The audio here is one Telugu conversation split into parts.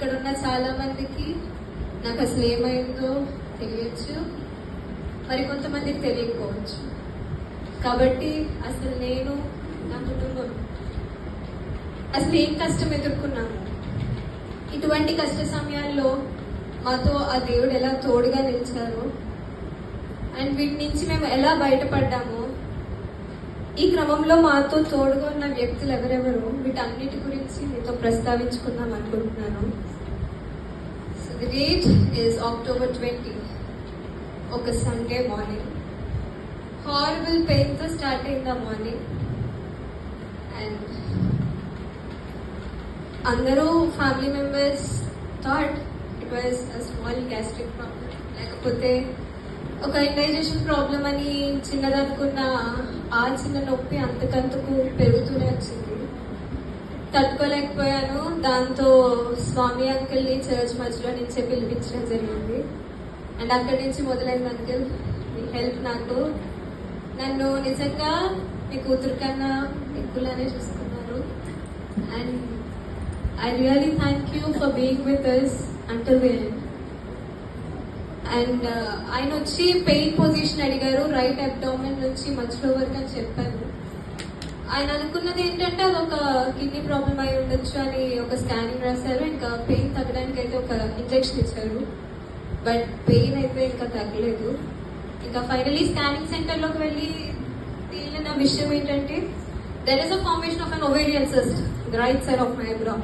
ఇక్కడ ఉన్న చాలా మందికి నాకు అసలు ఏమైందో తెలియచ్చు. మరి కొంతమందికి తెలియకపోవచ్చు. కాబట్టి అసలు నేను నా కుటుంబం అసలు ఏం కష్టం ఎదుర్కొన్నాను? ఇటువంటి కష్ట సమయాల్లో మాతో ఆ దేవుడు ఎలా తోడుగా నిలిచారో? అండ్ వీటి నుంచి మేము ఎలా బయటపడ్డాము? ఈ క్రమంలో మాతో తోడుగా ఉన్న వ్యక్తులు ఎవరెవరు వీటన్నిటి గురించి మీతో ప్రస్తావించుకుందాం అనుకుంటున్నాను. So the date is October twenty ఒక సండే మార్నింగ్ హారబుల్ పెయిన్తో స్టార్ట్ అయింది ఆ మార్నింగ్ అండ్ అందరూ family members thought it was a small gastric problem లేకపోతే ఒక ఇండైజేషన్ ప్రాబ్లం అని చిన్నదనుకున్న ఆ చిన్న నొప్పి అంతకంతకు పెరుగుతూనే వచ్చింది. తట్టుకోలేకపోయాను. దాంతో స్వామి అంకిల్ని చర్చ్ మధ్యలో నుంచే పిలిపించడం జరిగింది. అండ్ అక్కడి నుంచి మొదలైంది అంకిల్ మీ హెల్ప్ నాకు. నన్ను నిజంగా మీ కూతురు కన్నా ఎక్కువలానే చూసుకున్నారు. And I really thank you for being with us until the end and uh, ఆయన వచ్చి పెయిన్ పొజిషన్ అడిగారు రైట్ అబ్డామిన్ నుంచి మధ్యలో వరకు అని చెప్పారు. ఆయన అనుకున్నది ఏంటంటే అది ఒక కిడ్నీ ప్రాబ్లం అయి ఉండొచ్చు అని ఒక స్కానింగ్ రాశారు. ఇంకా పెయిన్ తగ్గడానికి అయితే ఒక ఇంజెక్షన్ ఇచ్చారు. బట్ పెయిన్ అయితే ఇంకా తగ్గలేదు. ఇంకా ఫైనలీ స్కానింగ్ సెంటర్లోకి వెళ్ళి తేలిన విషయం ఏంటంటే there is a formation of an ovarian cyst right side of my బ్రా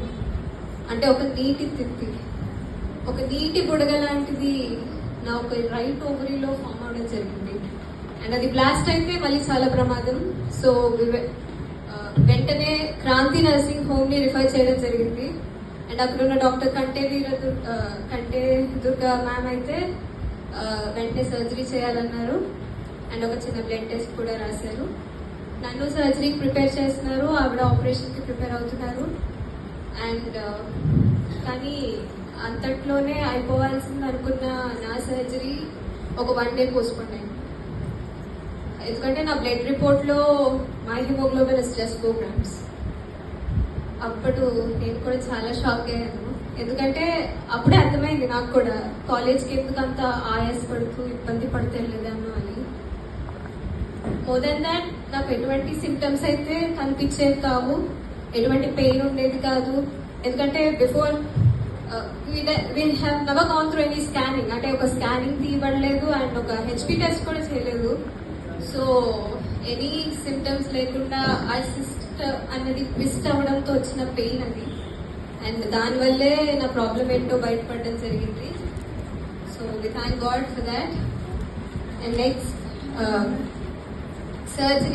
అంటే ఒక నీటి తిత్తి ఒక నీటి బుడగ లాంటిది నా ఒక రైట్ ఓవరీలో ఫామ్ అవడం జరిగింది. అండ్ అది బ్లాస్ట్ అయితే మళ్ళీ చాలా ప్రమాదం. సో uh, వెంటనే క్రాంతి నర్సింగ్ హోమ్ని రిఫర్ చేయడం జరిగింది. అండ్ అక్కడ ఉన్న డాక్టర్ కంటే వీర uh, కంటే దుర్గా మ్యామ్ అయితే uh, వెంటనే సర్జరీ చేయాలన్నారు. అండ్ ఒక చిన్న బ్లడ్ టెస్ట్ కూడా రాశారు. నన్ను సర్జరీకి ప్రిపేర్ చేస్తున్నారు. ఆవిడ ఆపరేషన్కి ప్రిపేర్ అవుతున్నారు. అండ్ కానీ అంతట్లోనే అయిపోవాల్సింది అనుకున్న నా సర్జరీ ఒక వన్ డే పోస్ట్పోన్ అయింది. ఎందుకంటే నా బ్లడ్ రిపోర్ట్లో my haemoglobin is just two grams అప్పుడు నేను కూడా చాలా షాక్ అయ్యాను. ఎందుకంటే అప్పుడే అర్థమైంది నాకు కూడా కాలేజ్కి ఎందుకు అంత ఆయాస పడుతూ ఇబ్బంది పడతలేదాను అని. మోర్ దెన్ దాట్ నాకు ఎటువంటి సిమ్టమ్స్ అయితే కనిపించేవి కావు. ఎటువంటి పెయిన్ ఉండేది కాదు. ఎందుకంటే before we have never gone through any scanning అంటే ఒక స్కానింగ్ తీయబడలేదు అండ్ ఒక హెచ్పి టెస్ట్ కూడా చేయలేదు. సో ఎనీ సిమ్టమ్స్ లేకుండా ఆ సిస్ట్ అన్నది ట్విస్ట్ అవ్వడంతో వచ్చిన పెయిన్ అది. అండ్ దానివల్లే నా ప్రాబ్లం ఏంటో బయటపడడం జరిగింది. So we thank God for that and next surgery